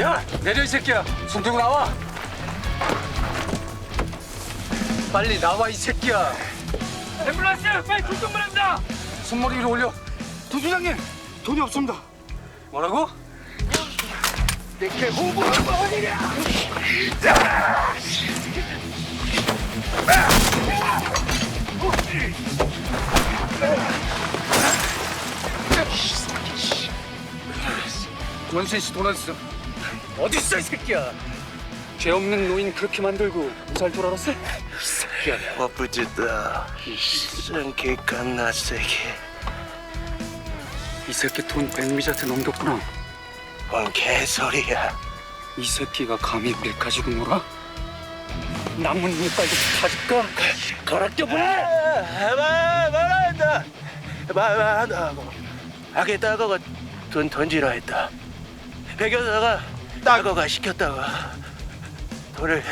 야 내려 이 새끼야 손 들고 나와 빨리 나와 이 새끼야 앰뷸런스 빨리 불좀 보낸다. 손머리 위로 올려 도주장님 돈이 없습니다 뭐라고? 내게 호구를 버리냐 원순 씨돈 어딨어? 어딨어 이 새끼야? 죄 없는 노인 그렇게 만들고 무사할 줄 알았어? 이 새끼야 와쁘지다. 생기간 나세기 이 새끼 돈 백미자한테 넘겼구나. 뭔 개소리야. 이 새끼가 감히 내 가지고 놀아? 나뭇잎 빨고 가질까? 거락겨 보내! 말 말한다. 말한다고. 아게 따거가 돈 던지라 했다. 백여사가 따거가 시켰다고 돈을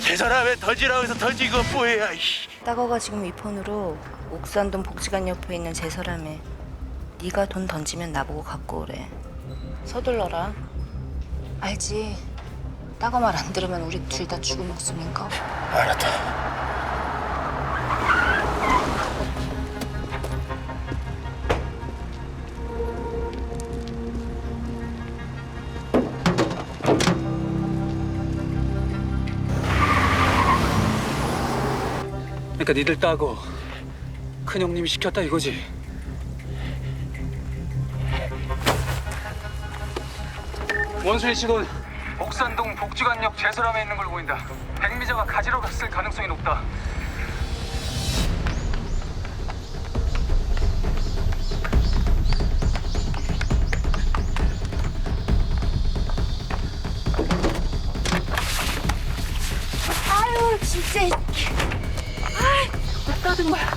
제 사람에 던지라고 해서 던지고 뭐야 이씨. 따거가 지금 이 폰으로 옥산동 복지관 옆에 있는 제설함에 네가 돈 던지면 나보고 갖고 오래. 서둘러라. 알지? 따거 말 안 들으면 우리 둘 다 죽은 목숨인가? 알았다 그러니까 니들 따고 큰 형님이 시켰다 이거지. 원순이 씨돈 옥산동 복지관역 제설함에 있는 걸 보인다. 백미자가 가지러 갔을 가능성이 높다. 아유 진짜. 못 따든 거야.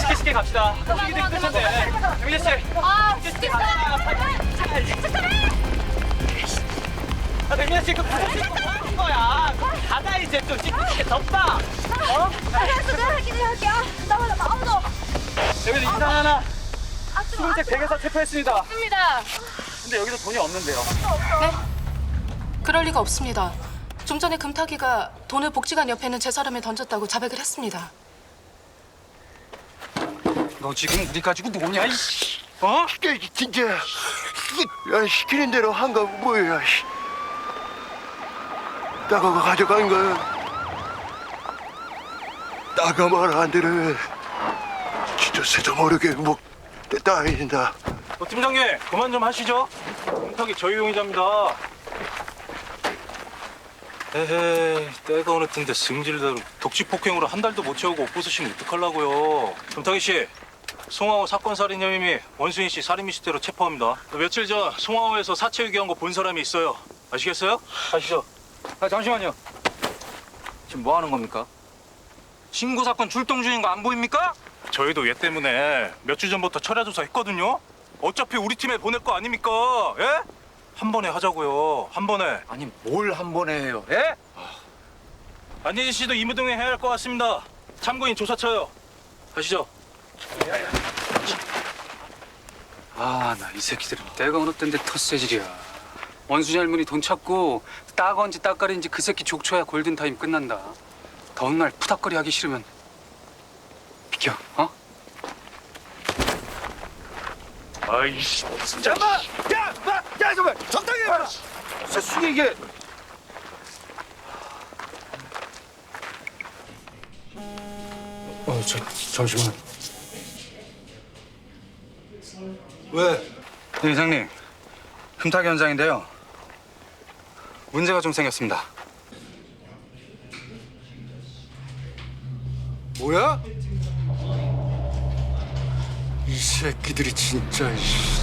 쉽게 쉽게 갑시다. 이게 되게 괜찮네. 유민 씨. 아, 진짜. 아, 백민 씨, 그 무슨 하는 거야? 가다 이제 좀 찌릿해 덥다. 어? 여기 인상 하나. 수금책 100에서 체포했습니다. 있습니다. 근데 여기도 돈이 없는데요. 네? 그럴 리가 없습니다. 좀 전에 금타기가 돈을 복지관 옆에 있는 제 사람에 던졌다고 자백을 했습니다. 너 지금 우리 가지고 이씨 어? 이게 진짜 야, 시키는 대로 한가 뭐야 씨. 따가가 가져간 거야 따가 말안 들으면 진짜 새도 모르게 목 따인다 어, 팀장님, 그만 좀 하시죠. 금탁이 저희 용의자입니다. 에헤이, 때가 어느 땐데 승질대로 독직 폭행으로 한 달도 못 채우고 옷 벗으시면 어떡하려고요. 금탁이 씨, 송하호 사건 살인 혐의 원수인 씨 살인 미수대로 체포합니다. 며칠 전 송하호에서 사체 유기한 거 본 사람이 있어요. 아시겠어요? 가시죠. 아 잠시만요 지금 뭐 하는 겁니까? 신고 사건 출동 중인 거 안 보입니까? 저희도 얘 때문에 몇 주 전부터 철야 조사 했거든요. 어차피 우리 팀에 보낼 거 아닙니까? 예? 한 번에 하자고요. 한 번에. 아니 뭘 한 번에 해요 예? 안예진 씨도 이무동에 해야 할 것 같습니다. 참고인 조사 쳐요. 가시죠. 아 나 이 새끼들은 때가 어느 때인데 텃세질이야 원순이 할머니 돈 찾고 따건지 따까리인지 그 새끼 족쳐야 골든타임 끝난다. 더운 날 푸닥거리 하기 싫으면 비켜 어? 아이씨. 잠깐만 야! 나, 야 잠깐만 적당히 해봐! 수기 이게. 어, 저, 잠시만 왜? 네, 회장님. 금탁 현장인데요 문제가 좀 생겼습니다 뭐야? 이 새끼들이 진짜 씨.